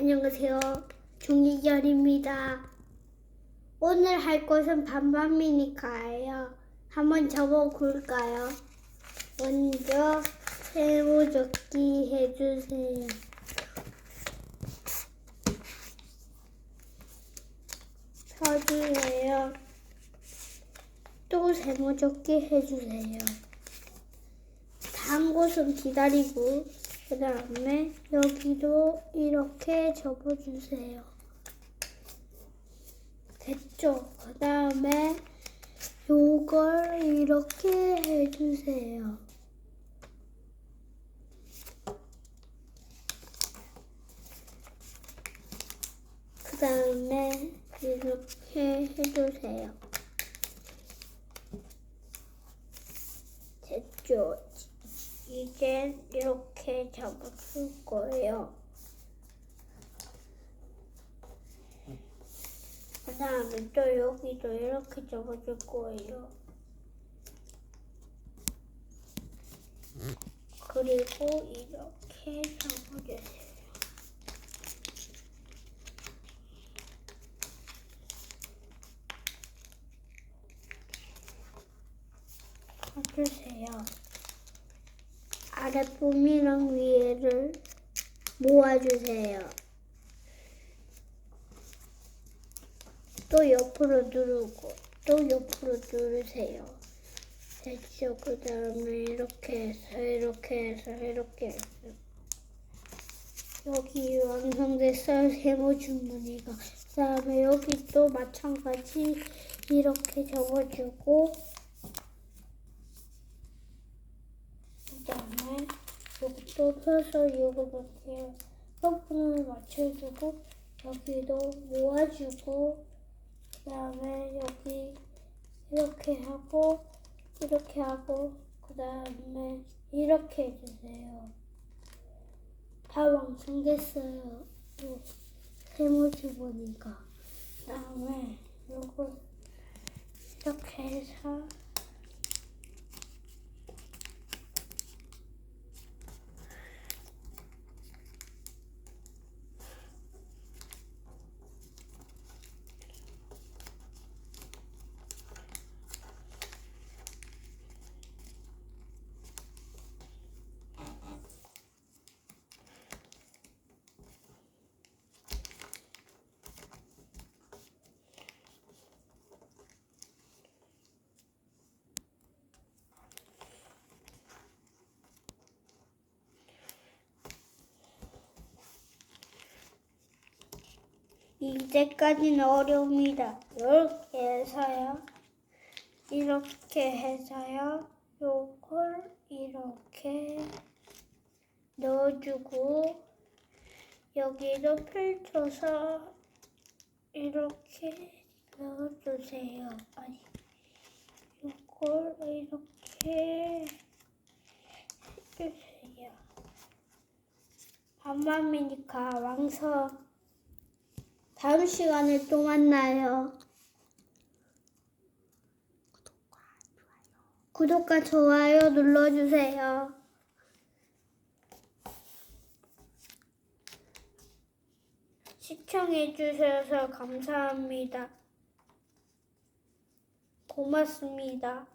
안녕하세요. 종이결입니다. 오늘 할 것은 반반 미니카예요. 한번 접어볼까요? 먼저 세모젓기 해주세요. 펴주세요. 또 세모젓기 해주세요. 다음 곳은 기다리고 그 다음에 여기도 이렇게 접어주세요. 됐죠? 그 다음에 요걸 이렇게 해주세요. 그 다음에 이렇게 해주세요. 됐죠? 이제 이렇게 잡아줄 거예요. 그 다음에 또 여기도 이렇게 잡아줄 거예요. 그리고 이렇게 잡아주세요. 해주세요. 아랫부분이랑 위에를 모아주세요. 또 옆으로 누르고 또 옆으로 누르세요. 됐죠? 그 다음에 이렇게 해서 이렇게 해서 이렇게 해서 여기 완성됐어요. 세모 주머니가. 그 다음에 여기 또 마찬가지 이렇게 접어주고 그다음에 여기도 펴서 이거밖에 소품을 맞춰주고 여기도 모아주고 그 다음에 여기 이렇게 하고 이렇게 하고 그 다음에 이렇게 해주세요. 다 완성됐어요. 요 세모지 보니까 그 다음에 요거 이렇게 해서 이제까지는 어려웁니다. 이렇게 해서요. 이렇게 해서요. 요걸 이렇게 넣어주고 여기도 펼쳐서 이렇게 넣어주세요. 아니, 요걸 이렇게 해주세요. 반반미니카 왕성. 다음 시간에 또 만나요. 구독과 좋아요 눌러주세요. 시청해주셔서 감사합니다. 고맙습니다.